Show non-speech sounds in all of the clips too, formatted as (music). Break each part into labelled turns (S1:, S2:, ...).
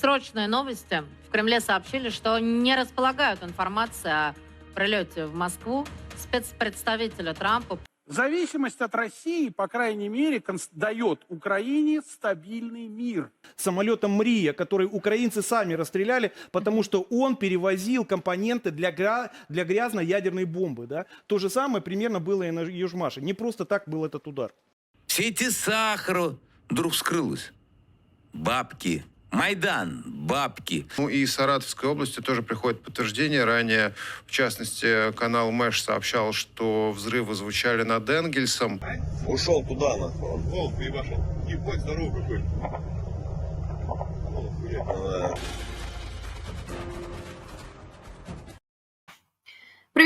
S1: Срочные новости. В Кремле сообщили, что не располагают информацией о прилете в Москву спецпредставителя Трампа
S2: Зависимость от России, по крайней мере, дает Украине стабильный мир.
S3: самолетом Мрия, который украинцы сами расстреляли, потому что он перевозил компоненты для, гра- для грязной ядерной бомбы. Да? То же самое примерно было и на Южмаше. Не просто так был этот удар.
S4: Все эти сахару вдруг скрылось. Бабки. Майдан. Бабки.
S5: Ну и из Саратовской области тоже приходит подтверждение. Ранее, в частности, канал Мэш сообщал, что взрывы звучали над Энгельсом.
S6: Ушел туда, нахуй.
S7: Волк ебашил. Ебать, здорово какой.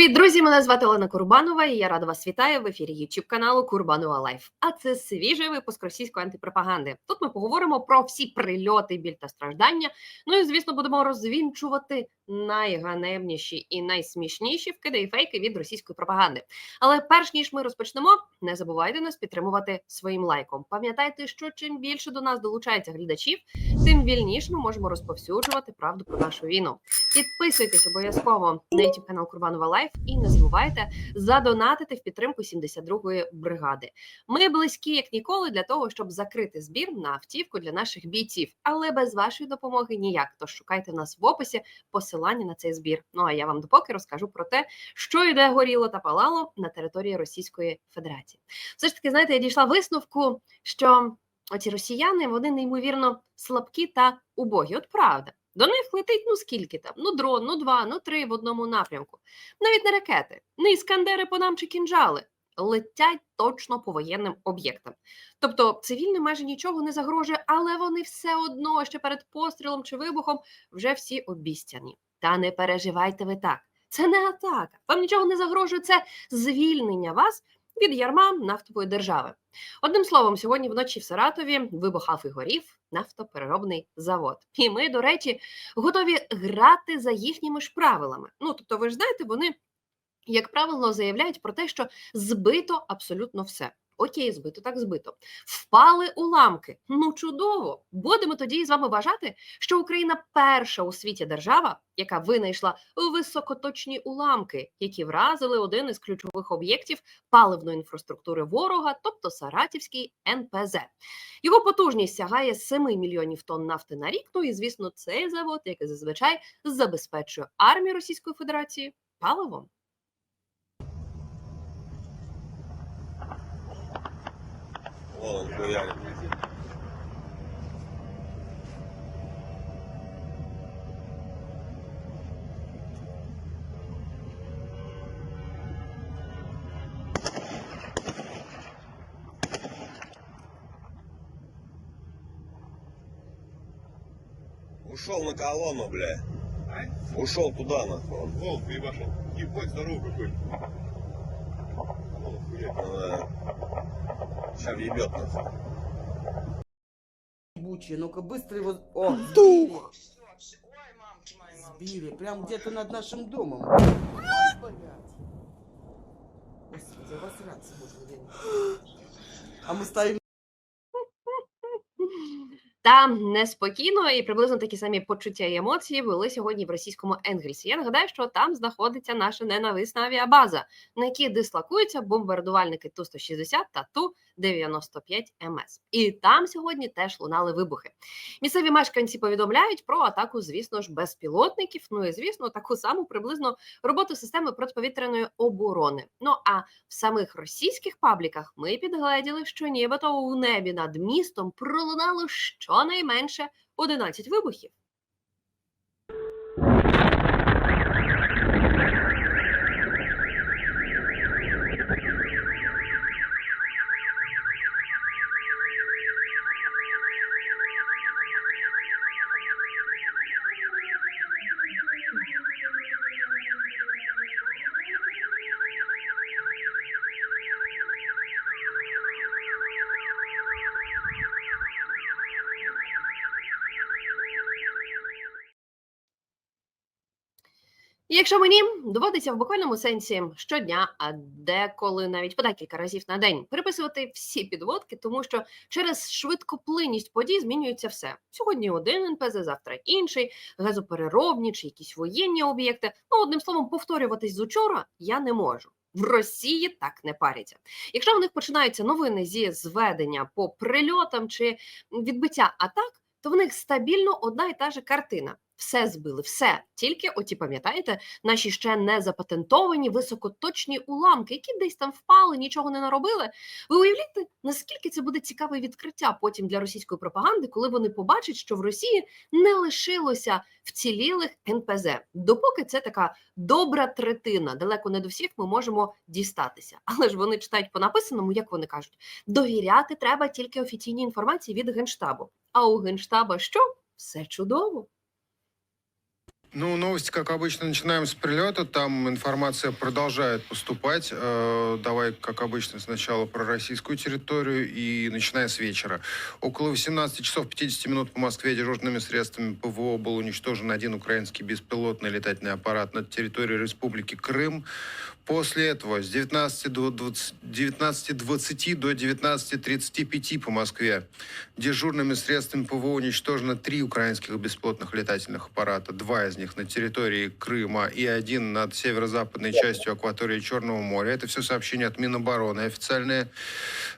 S8: Привіт, друзі! Мене звати Олена Курбанова, і я рада вас вітаю в ефірі YouTube каналу Курбанова Лайф. А це свіжий випуск російської антипропаганди. Тут ми поговоримо про всі прильоти, біль та страждання. Ну і звісно, будемо розвінчувати найганебніші і найсмішніші вкиди і фейки від російської пропаганди. Але перш ніж ми розпочнемо, не забувайте нас підтримувати своїм лайком. Пам'ятайте, що чим більше до нас долучається глядачів, тим вільніше ми можемо розповсюджувати правду про нашу війну. Підписуйтесь обов'язково на YouTube канал Курбанова Лайф і не забувайте задонатити в підтримку 72-ї бригади. Ми близькі як ніколи для того, щоб закрити збір на автівку для наших бійців, але без вашої допомоги ніяк. Тож шукайте нас в описі посилання на цей збір. Ну а я вам допоки розкажу про те, що йде горіло та палало на території Російської Федерації. Все ж таки, знаєте, я дійшла висновку, що оці росіяни вони неймовірно слабкі та убогі. От правда. До них летить ну скільки там? Ну дрон, ну два, ну три в одному напрямку. Навіть не ракети, не іскандери по нам чи кінжали. Летять точно по воєнним об'єктам. Тобто цивільним майже нічого не загрожує, але вони все одно ще перед пострілом чи вибухом вже всі обіцяні. Та не переживайте ви так. Це не атака. Вам нічого не загрожує. Це звільнення вас від ярма нафтової держави. Одним словом, сьогодні вночі в Саратові вибухав і горів нафтопереробний завод. І ми, до речі, готові грати за їхніми ж правилами. Ну тобто, ви ж знаєте, вони, як правило, заявляють про те, що збито абсолютно все. Окей, збито, так збито. Впали уламки. Ну чудово! Будемо тоді з вами вважати, що Україна перша у світі держава, яка винайшла високоточні уламки, які вразили один із ключових об'єктів паливної інфраструктури ворога, тобто Саратівський НПЗ. Його потужність сягає 7 мільйонів тонн нафти на рік. Ну і звісно, цей завод, який зазвичай забезпечує армію Російської Федерації паливом.
S6: Ушел на колонну, бля. А? Ушел туда, нахуй.
S7: Волк ебашил. Ебать, здоров какой.
S6: Волк, блядь. Сейчас въебет, нахуй.
S9: Ебучие, ну-ка быстро его... О, сбили. Сбили, прям где-то над нашим домом. Блядь. Господи, обосраться можно, реально. А мы стоим
S8: Та неспокійно і приблизно такі самі почуття і емоції були сьогодні в російському Енгельсі. Я нагадаю, що там знаходиться наша ненависна авіабаза, на якій дислокуються бомбардувальники Ту-160 та ту-95 МС. І там сьогодні теж лунали вибухи. Місцеві мешканці повідомляють про атаку, звісно ж, безпілотників. Ну і звісно, таку саму приблизно роботу системи протиповітряної оборони. Ну а в самих російських пабліках ми підгледіли, що нібито у небі над містом пролунало щонайменше 11 вибухів. І якщо мені доводиться в буквальному сенсі щодня, а деколи навіть по декілька разів на день переписувати всі підводки, тому що через швидкоплинність подій змінюється все. Сьогодні один НПЗ, завтра інший, газопереробні чи якісь воєнні об'єкти. Ну, одним словом, повторюватись з учора я не можу. В Росії так не паряться. Якщо в них починаються новини зі зведення по прильотам чи відбиття атак, то в них стабільно одна і та же картина. Все збили, все. Тільки, оті, пам'ятаєте, наші ще не запатентовані високоточні уламки, які десь там впали, нічого не наробили. Ви уявляєте, наскільки це буде цікаве відкриття потім для російської пропаганди, коли вони побачать, що в Росії не лишилося вцілілих НПЗ. Допоки це така добра третина, далеко не до всіх ми можемо дістатися. (laughs) Але ж вони читають по написаному, як вони кажуть, довіряти треба тільки офіційній інформації від генштабу. А у генштаба що? Все чудово.
S5: Ну, новости, как обычно, начинаем с прилета. Там информация продолжает поступать. Э, давай, как обычно, сначала про российскую территорию и начиная с вечера. Около 18 часов 50 минут по Москве дежурными средствами ПВО был уничтожен один украинский беспилотный летательный аппарат над территорией Республики Крым. После этого с 19 до 20 19.20 до 19.35 по Москве дежурными средствами ПВО уничтожено три украинских беспилотных летательных аппарата. Два из них на территории Крыма и один над северо-западной частью акватории Черного моря. Это все сообщения от Минобороны официальные.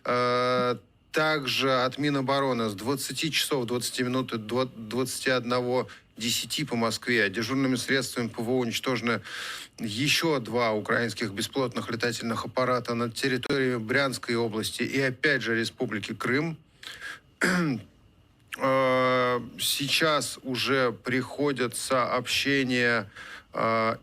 S5: Э, Также от Минобороны с 20 часов 20 минут до 21 10 по Москве дежурными средствами ПВО уничтожено еще два украинских беспилотных летательных аппарата над территорией Брянской области и опять же Республики Крым. Э, (clears throat) Сейчас уже приходят сообщения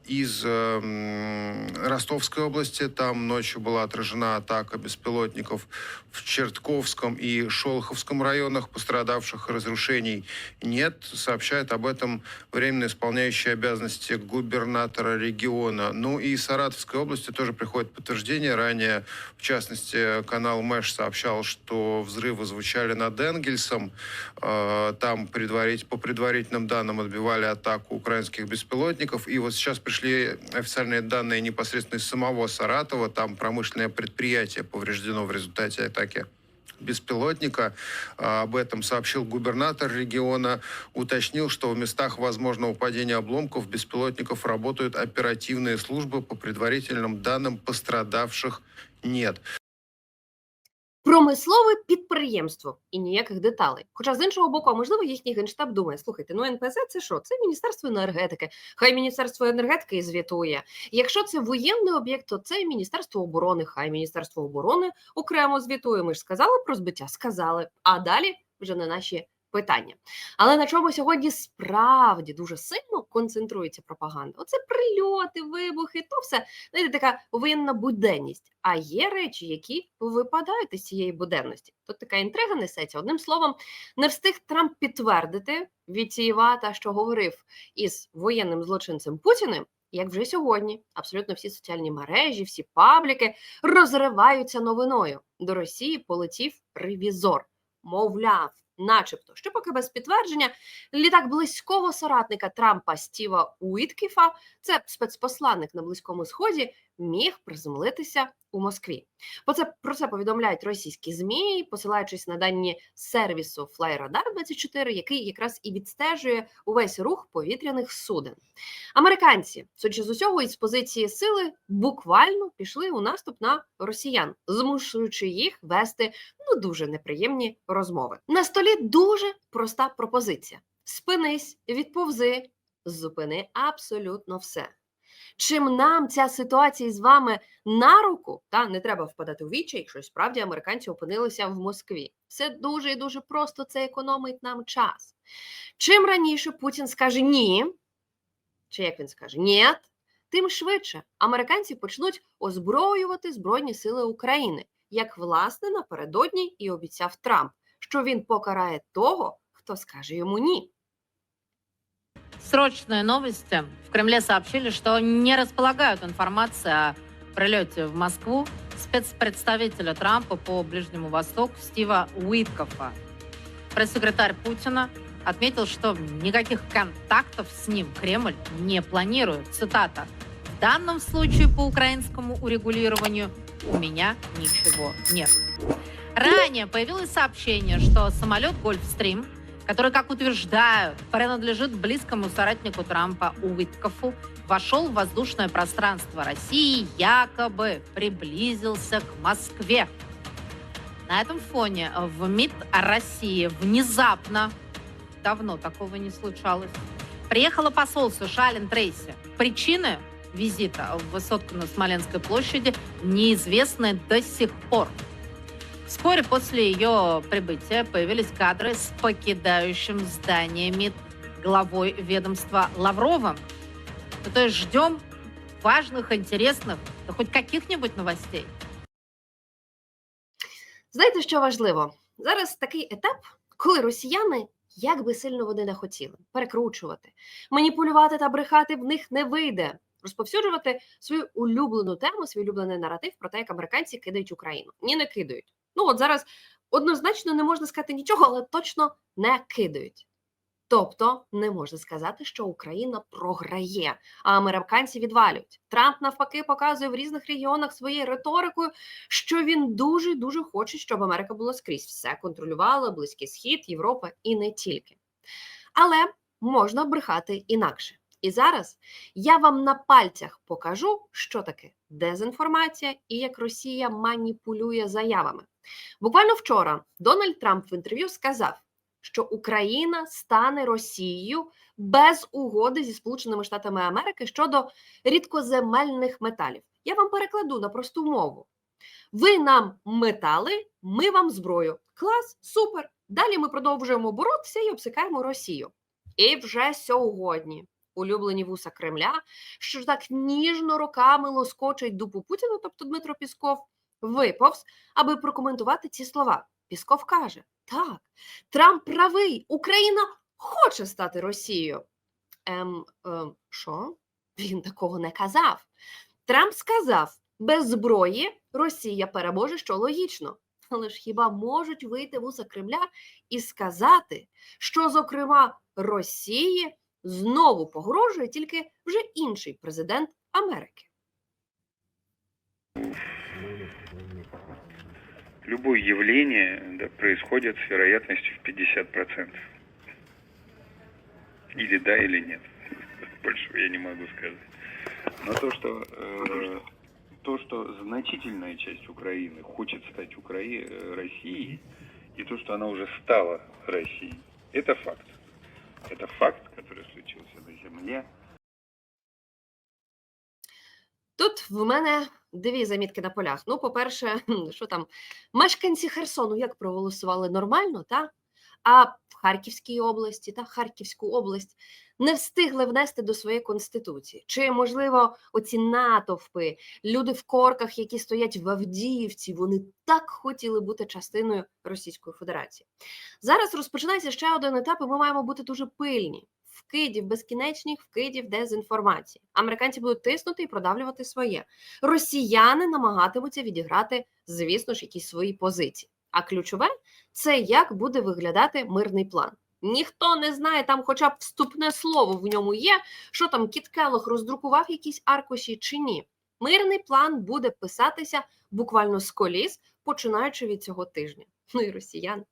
S5: из э, м, Ростовской области. Там ночью была отражена атака беспилотников в Чертковском и Шолоховском районах. Пострадавших разрушений нет. Сообщает об этом временно исполняющий обязанности губернатора региона. Ну и из Саратовской области тоже приходит подтверждение. Ранее, в частности, канал Мэш сообщал, что взрывы звучали над Энгельсом. Э, Там предварить, по предварительным данным отбивали атаку украинских беспилотников. И вот сейчас пришли официальные данные непосредственно из самого Саратова. Там промышленное предприятие повреждено в результате атаки беспилотника. А, Об этом сообщил губернатор региона. Уточнил, что в местах возможного падения обломков беспилотников работают оперативные службы. По предварительным данным пострадавших нет.
S8: Промислове підприємство і ніяких деталей. Хоча з іншого боку, а можливо, їхній генштаб думає: слухайте, ну НПЗ це що? Це Міністерство енергетики. Хай Міністерство енергетики і звітує. Якщо це воєнний об'єкт, то це Міністерство оборони. Хай Міністерство оборони окремо звітує. Ми ж сказали про збиття? Сказали. А далі вже на наші питання. Але на чому сьогодні справді дуже сильно концентрується пропаганда? Оце прильоти, вибухи, то все знаєте, така воєнна буденність. А є речі, які випадають із цієї буденності. Тут така інтрига несеться. Одним словом, не встиг Трамп підтвердити відсіювати, що говорив із воєнним злочинцем Путіним. Як вже сьогодні, абсолютно всі соціальні мережі, всі пабліки розриваються новиною. До Росії полетів ревізор. Мовляв, начебто, що поки без підтвердження, літак близького соратника Трампа Стіва Уіткіфа, це спецпосланник на Близькому Сході, міг приземлитися у Москві. Бо це про це повідомляють російські змі, посилаючись на дані сервісу FlyRadar 24, який якраз і відстежує увесь рух повітряних суден. Американці, судячи з усього, із позиції сили буквально пішли у наступ на росіян, змушуючи їх вести ну дуже неприємні розмови. На столі дуже проста пропозиція: спинись, відповзи, зупини абсолютно все. Чим нам ця ситуація з вами на руку, та не треба впадати у вічі, якщо справді американці опинилися в Москві. Все дуже і дуже просто це економить нам час. Чим раніше Путін скаже ні, чи як він скаже ні, тим швидше американці почнуть озброювати Збройні Сили України, як власне напередодні і обіцяв Трамп, що він покарає того, хто скаже йому ні.
S1: Срочные новости. В Кремле сообщили, что не располагают информацией о прилете в Москву спецпредставителя Трампа по Ближнему Востоку Стива Уиткофа. Пресс-секретарь Путина отметил, что никаких контактов с ним Кремль не планирует. Цитата. В данном случае по украинскому урегулированию у меня ничего нет. Ранее появилось сообщение, что самолет «Гольфстрим», который, как утверждают, принадлежит близкому соратнику Трампа Уиткофу, вошел в воздушное пространство России, якобы приблизился к Москве. На этом фоне в МИД России внезапно, давно такого не случалось, приехало посол США Ален Трейси. Причины визита в высотку на Смоленской площади неизвестны до сих пор. Вскоре после ее прибытия появились кадры с покидающим здание МИД главой ведомства Лавровым. Ну, то есть ждем важных, интересных, да хоть каких-нибудь новостей.
S8: Знаєте, що важливо? Зараз такий етап, коли росіяни, як би сильно вони не хотіли, перекручувати, маніпулювати та брехати в них не вийде. Розповсюджувати свою улюблену тему, свій улюблений наратив про те, як американці кидають Україну. Ні, не кидають. Ну от зараз однозначно не можна сказати нічого, але точно не кидають. Тобто не можна сказати, що Україна програє, а американці відвалюють. Трамп навпаки показує в різних регіонах своєю риторикою, що він дуже дуже хоче, щоб Америка була скрізь все контролювала, Близький Схід, Європа і не тільки. Але можна брехати інакше. І зараз я вам на пальцях покажу, що таке дезінформація і як Росія маніпулює заявами. Буквально вчора Дональд Трамп в інтерв'ю сказав, що Україна стане Росією без угоди зі Сполученими Штатами Америки щодо рідкоземельних металів. Я вам перекладу на просту мову. Ви нам метали, ми вам зброю. Клас, супер. Далі ми продовжуємо боротися і обсикаємо Росію. І вже сьогодні улюблені вуса Кремля, що так ніжно роками лоскочить дупу Путіна, тобто Дмитро Пісков, виповз, аби прокоментувати ці слова. Пісков каже: так, Трамп правий, Україна хоче стати Росією. Ем, ем, що? Він такого не казав. Трамп сказав: без зброї Росія переможе, що логічно. Але ж хіба можуть вийти вуса Кремля і сказати, що, зокрема, Росії знову погрожує тільки вже інший президент Америки?
S10: Любое явление да, происходит с вероятностью в 50%. Или да, или нет. (laughs) Большего я не могу сказать. Но то, что э, то, что значительная часть Украины хочет стать Укра... э, Россией, и то, что она уже стала Россией, это факт. Это факт, который случился на Земле.
S8: Тут в мене дві замітки на полях. Ну, по-перше, (laughs) що там, мешканці Херсону як проголосували нормально, та? а в Харківській області та Харківську область не встигли внести до своєї конституції. Чи, можливо, оці натовпи, люди в корках, які стоять в Авдіївці, вони так хотіли бути частиною Російської Федерації. Зараз розпочинається ще один етап, і ми маємо бути дуже пильні. Вкидів, безкінечних вкидів дезінформації. Американці будуть тиснути і продавлювати своє. Росіяни намагатимуться відіграти, звісно ж, якісь свої позиції. А ключове це як буде виглядати мирний план. Ніхто не знає, там хоча б вступне слово в ньому є, що там Кіт Келлог роздрукував якісь аркуші чи ні. Мирний план буде писатися буквально з коліс, починаючи від цього тижня. Ну і росіяни.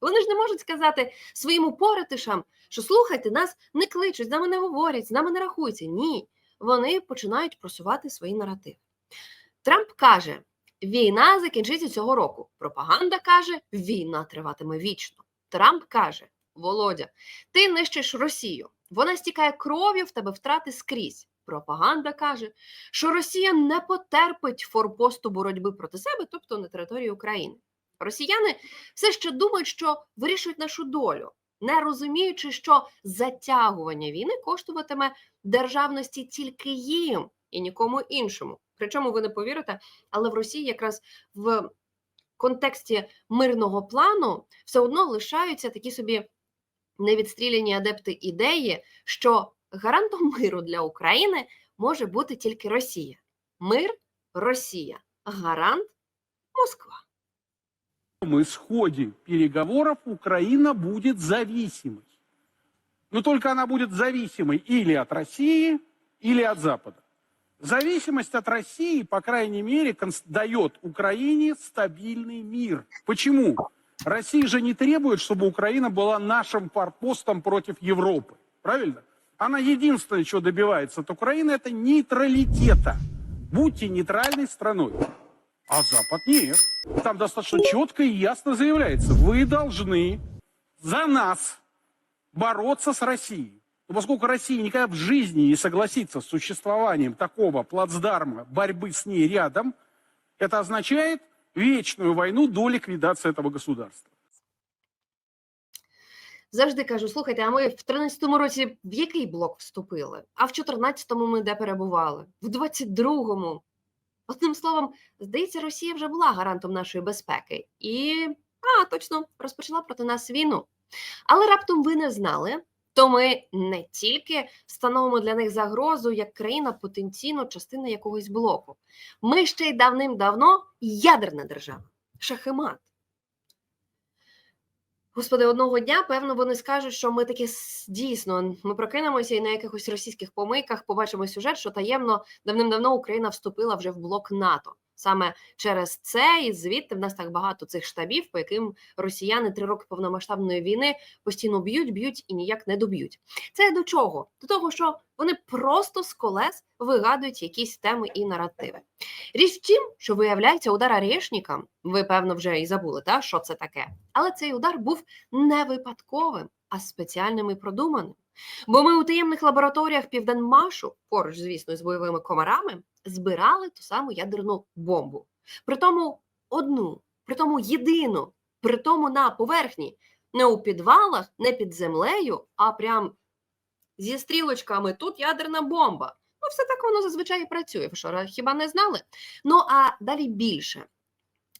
S8: Вони ж не можуть сказати своїм упоритишам, що слухайте, нас не кличуть, з нами не говорять, з нами не рахуються. Ні, вони починають просувати свої наративи. Трамп каже: війна закінчиться цього року. Пропаганда каже, війна триватиме вічно. Трамп каже: Володя, ти нищиш Росію. Вона стікає кров'ю, в тебе втрати скрізь. Пропаганда каже, що Росія не потерпить форпосту боротьби проти себе, тобто на території України. Росіяни все ще думають, що вирішують нашу долю, не розуміючи, що затягування війни коштуватиме державності тільки їм і нікому іншому. Причому ви не повірите, але в Росії якраз в контексті мирного плану все одно лишаються такі собі невідстріляні адепти ідеї, що гарантом миру для України може бути тільки Росія. Мир Росія, гарант Москва.
S2: Исходе переговоров Украина будет зависимой. Но только она будет зависимой или от России, или от Запада. Зависимость от России, по крайней мере, дает Украине стабильный мир. Почему? Россия же не требует, чтобы Украина была нашим форпостом против Европы. Правильно? Она единственное, чего добивается от Украины, это нейтралитета. Будьте нейтральной страной. А Запад нет. Там достаточно четко и ясно заявляется, вы должны за нас бороться с Россией. Но поскольку Россия никогда в жизни не согласится с существованием такого плацдарма борьбы с ней рядом, это означает вечную войну до ликвидации этого государства.
S8: Завжди кажу: слухайте, а ми в 13-му році в який блок вступили? А в 14-му ми де перебували? В 22-му? Одним словом, здається, Росія вже була гарантом нашої безпеки і, а, точно, розпочала проти нас війну. Але раптом ви не знали, то ми не тільки становимо для них загрозу як країна потенційно частина якогось блоку. Ми ще й давним-давно ядерна держава. Шахемат. Господи, одного дня, певно, вони скажуть, що ми таки дійсно ми прокинемося і на якихось російських помийках побачимо сюжет, що таємно давним-давно Україна вступила вже в блок НАТО. Саме через це і звідти в нас так багато цих штабів, по яким росіяни три роки повномасштабної війни постійно б'ють, б'ють і ніяк не доб'ють. Це до чого? До того, що вони просто з колес вигадують якісь теми і наративи. Річ в тім, що виявляється, удар Орешника, ви певно вже і забули, та що це таке. Але цей удар був не випадковим, а спеціальним і продуманим. Бо ми у таємних лабораторіях Південмашу, поруч, звісно, з бойовими комарами, збирали ту саму ядерну бомбу. Притому одну, притому єдину, притому на поверхні, не у підвалах, не під землею, а прям зі стрілочками тут ядерна бомба. Ну, все так воно зазвичай працює. Ви що, хіба не знали? Ну а далі більше.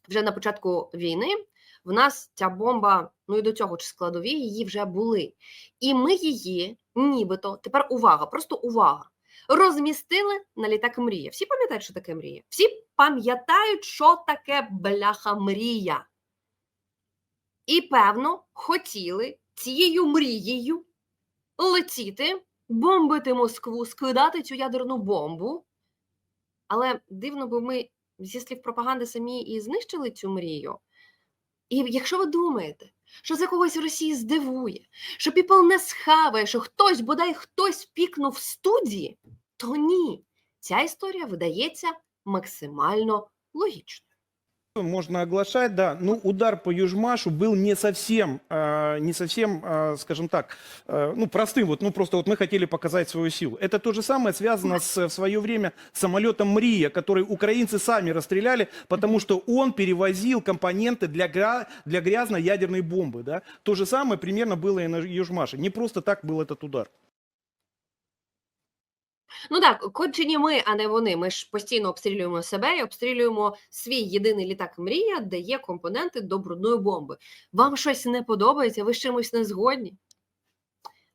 S8: Вже на початку війни в нас ця бомба, ну і до цього ж складові її вже були. І ми її, нібито, тепер увага, просто увага, розмістили на літак мрія. Всі пам'ятають, що таке мрія? Всі пам'ятають, що таке бляха мрія. І, певно, хотіли цією мрією летіти, бомбити Москву, скидати цю ядерну бомбу. Але дивно, бо ми зі слів пропаганди самі і знищили цю мрію. І якщо ви думаєте, що це когось в Росії здивує, що піпл не схаває, що хтось, бодай хтось пікнув в студії, то ні. Ця історія видається максимально логічною
S3: можно оглашать, да. Ну, удар по Южмашу был не совсем, э, не совсем, э, скажем так, э, ну, простым. Вот, ну, просто вот мы хотели показать свою силу. Это то же самое связано с, в свое время с самолетом Мрия, который украинцы сами расстреляли, потому что он перевозил компоненты для, гра- для грязной ядерной бомбы, да. То же самое примерно было и на Южмаше. Не просто так был этот удар.
S8: Ну так, кончені ми, а не вони. Ми ж постійно обстрілюємо себе і обстрілюємо свій єдиний літак мрія, де є компоненти до брудної бомби. Вам щось не подобається, ви з чимось не згодні?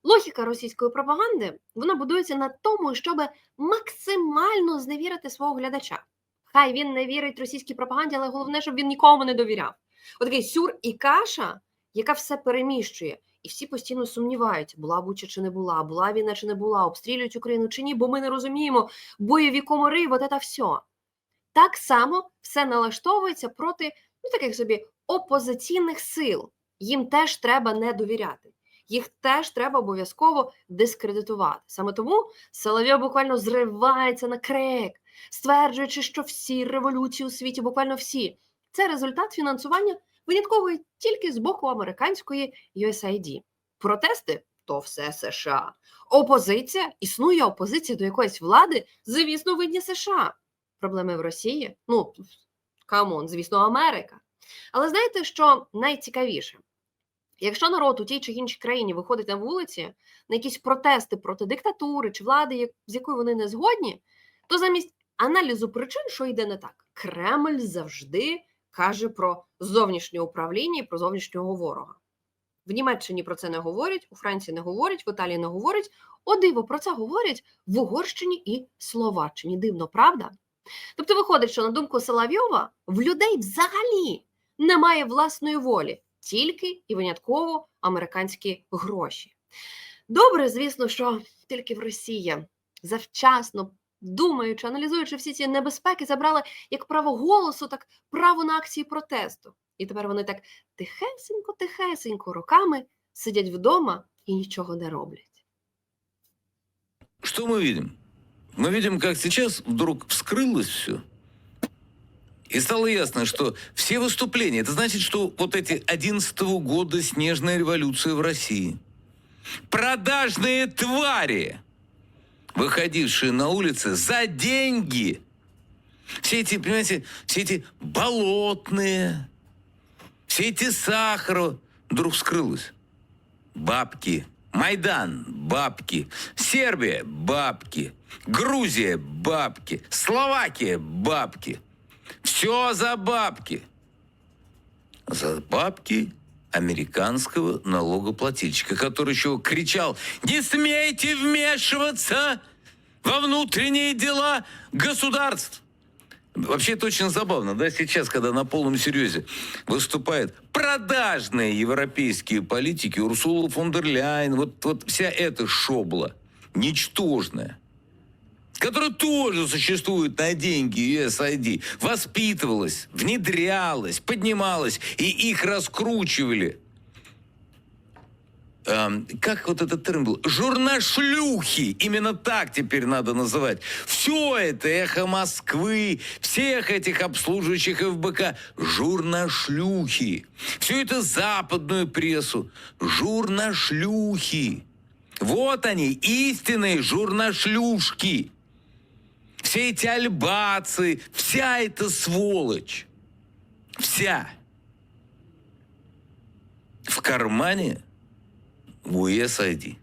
S8: Логіка російської пропаганди вона будується на тому, щоб максимально зневірити свого глядача. Хай він не вірить російській пропаганді, але головне, щоб він нікому не довіряв. Отакий сюр і каша, яка все переміщує. І всі постійно сумніваються, була Буча чи не була, була війна чи не була, обстрілюють Україну чи ні, бо ми не розуміємо бойові комори, от це все. Так само все налаштовується проти ну, таких собі опозиційних сил. Їм теж треба не довіряти. Їх теж треба обов'язково дискредитувати. Саме тому Соловйов буквально зривається на крик, стверджуючи, що всі революції у світі, буквально всі, це результат фінансування виняткової тільки з боку американської USAID. Протести то все США. Опозиція існує опозиція до якоїсь влади, звісно, винні США. Проблеми в Росії? Ну, камон, звісно, Америка. Але знаєте, що найцікавіше? Якщо народ у тій чи іншій країні виходить на вулиці на якісь протести проти диктатури чи влади, з якою вони не згодні, то замість аналізу причин, що йде не так, Кремль завжди каже про зовнішнє управління і про зовнішнього ворога. В Німеччині про це не говорять, у Франції не говорять, в Італії не говорять. О, диво, про це говорять в Угорщині і Словаччині. Дивно, правда? Тобто виходить, що на думку Соловйова, в людей взагалі немає власної волі, тільки і винятково американські гроші. Добре, звісно, що тільки в Росії завчасно, думаючи, аналізуючи всі ці небезпеки, забрали як право голосу, так право на акції протесту. І тепер вони так тихесенько, тихесенько роками сидять вдома і нічого не роблять.
S4: Что мы видим? Мы видим, как сейчас вдруг вскрылось все. И стало ясно, что все выступления, это значит, что вот эти 11 года снежная революция в России, продажные твари, Выходившие на улицы за деньги, все эти, понимаете, все эти болотные, все эти сахара, вдруг вскрылось. Бабки. Майдан – бабки. Сербия – бабки. Грузия – бабки. Словакия – бабки. Все за бабки. За бабки американского налогоплательщика, который еще кричал «Не смейте вмешиваться во внутренние дела государств!» Вообще это очень забавно, да, сейчас, когда на полном серьезе выступают продажные европейские политики, Урсула фон дер Ляйен, вот, вот вся эта шобла, ничтожная, которая тоже существует на деньги USAID, воспитывалась, внедрялась, поднималась, и их раскручивали. Эм, как вот этот термин был? Журнашлюхи. Именно так теперь надо называть. Все это эхо Москвы, всех этих обслуживающих ФБК. Журнашлюхи. Все это западную прессу. Журнашлюхи. Вот они, истинные журнашлюшки. Все эти альбацы, вся эта сволочь. Вся. В кармане в USAID.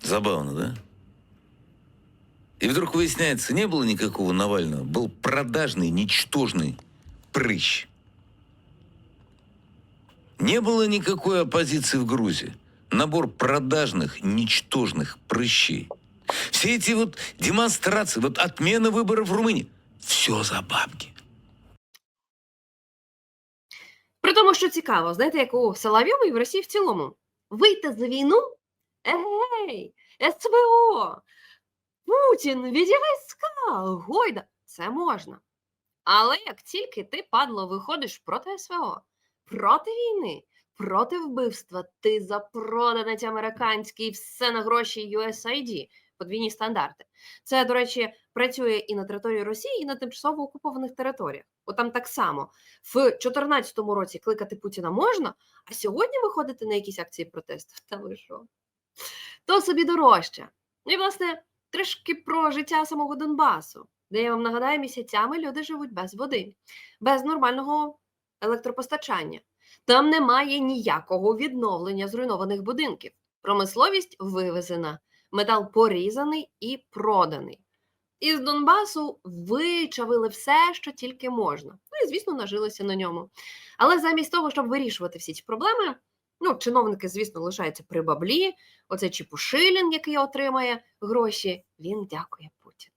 S4: Забавно, да? И вдруг выясняется, не было никакого Навального, был продажный, ничтожный прыщ. Не было никакой оппозиции в Грузии. Набор продажных, ничтожных прыщей. Все эти вот демонстрации, вот отмена выборов в Румынии, все за бабки.
S8: При тому, що цікаво, знаєте, як у Соловйова і в Росії в цілому. Вийти за війну? Егей, СВО, Путін, віді війська, Гойда. Це можна. Але як тільки ти, падло, виходиш проти СВО, проти війни, проти вбивства, ти запроданець американський, все на гроші USAID, подвійні стандарти. Це, до речі, працює і на території Росії, і на тимчасово окупованих територіях. От там так само в 2014 році кликати Путіна можна, а сьогодні виходити на якісь акції протесту. Та ви що? То собі дорожче. Ну і власне трішки про життя самого Донбасу, де я вам нагадаю, місяцями люди живуть без води, без нормального електропостачання. Там немає ніякого відновлення зруйнованих будинків. Промисловість вивезена, метал порізаний і проданий. Із Донбасу вичавили все, що тільки можна. Ну і, звісно, нажилися на ньому. Але замість того, щоб вирішувати всі ці проблеми, ну, чиновники, звісно, лишаються при баблі. Оцей Чепушилін, який отримає гроші, він дякує Путіну.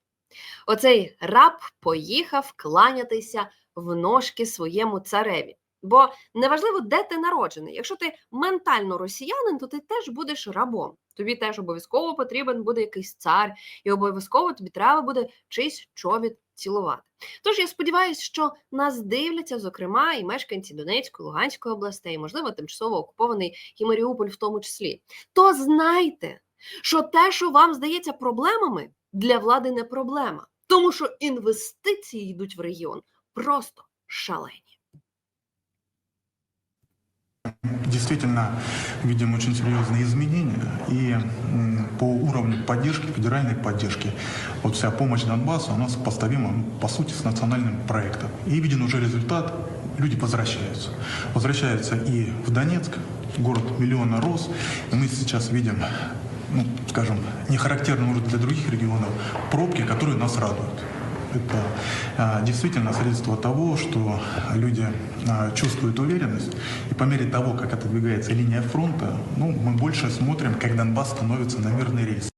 S8: Оцей раб поїхав кланятися в ножки своєму цареві. Бо неважливо, де ти народжений. Якщо ти ментально росіянин, то ти теж будеш рабом. Тобі теж обов'язково потрібен буде якийсь цар, і обов'язково тобі треба буде чийсь чобіт цілувати. Тож я сподіваюся, що нас дивляться, зокрема, і мешканці Донецької, Луганської областей, можливо, тимчасово окупований і Маріуполь в тому числі. То знайте, що те, що вам здається проблемами, для влади не проблема, тому що інвестиції йдуть в регіон просто шалені.
S11: Действительно, видим очень серьезные изменения. И по уровню поддержки, федеральной поддержки, вот вся помощь Донбассу у нас поставима, по сути, с национальным проектом. И виден уже результат, люди возвращаются. Возвращаются и в Донецк, город миллиона рос. И мы сейчас видим, ну, скажем, не характерно может для других регионов, пробки, которые нас радуют. Это а, действительно средство того, что люди а, чувствуют уверенность, и по мере того, как отодвигается линия фронта, ну, мы больше смотрим, как Донбасс становится на мирный рейс.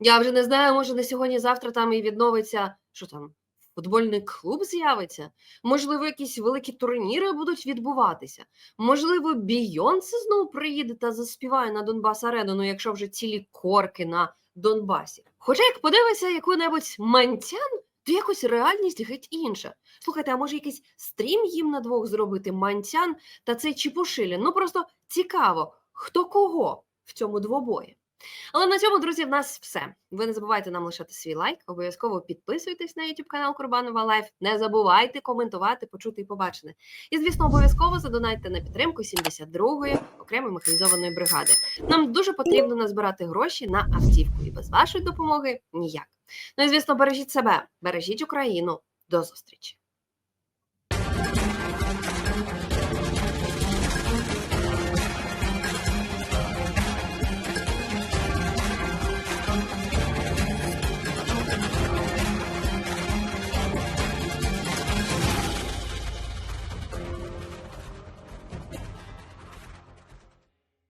S8: Я вже не знаю, може на сьогодні-завтра там і відновиться, що там, футбольний клуб з'явиться, можливо, якісь великі турніри будуть відбуватися. Можливо, Бійонсе знову приїде та заспіває на Донбас Арену, ну якщо вже цілі корки на Донбасі. Хоча, як подивишся яку-небудь мантян, то якось реальність геть інша. Слухайте, а може якийсь стрім їм на двох зробити мантян та цей Чепушилін? Ну просто цікаво, хто кого в цьому двобої. Але на цьому, друзі, в нас все. Ви не забувайте нам лишати свій лайк, обов'язково підписуйтесь на YouTube канал Курбанова Лайф. Не забувайте коментувати, почути і побачене. І, звісно, обов'язково задонайте на підтримку 72-ї окремої механізованої бригади. Нам дуже потрібно назбирати гроші на автівку, і без вашої допомоги ніяк. Ну і звісно, бережіть себе, бережіть Україну. До зустрічі!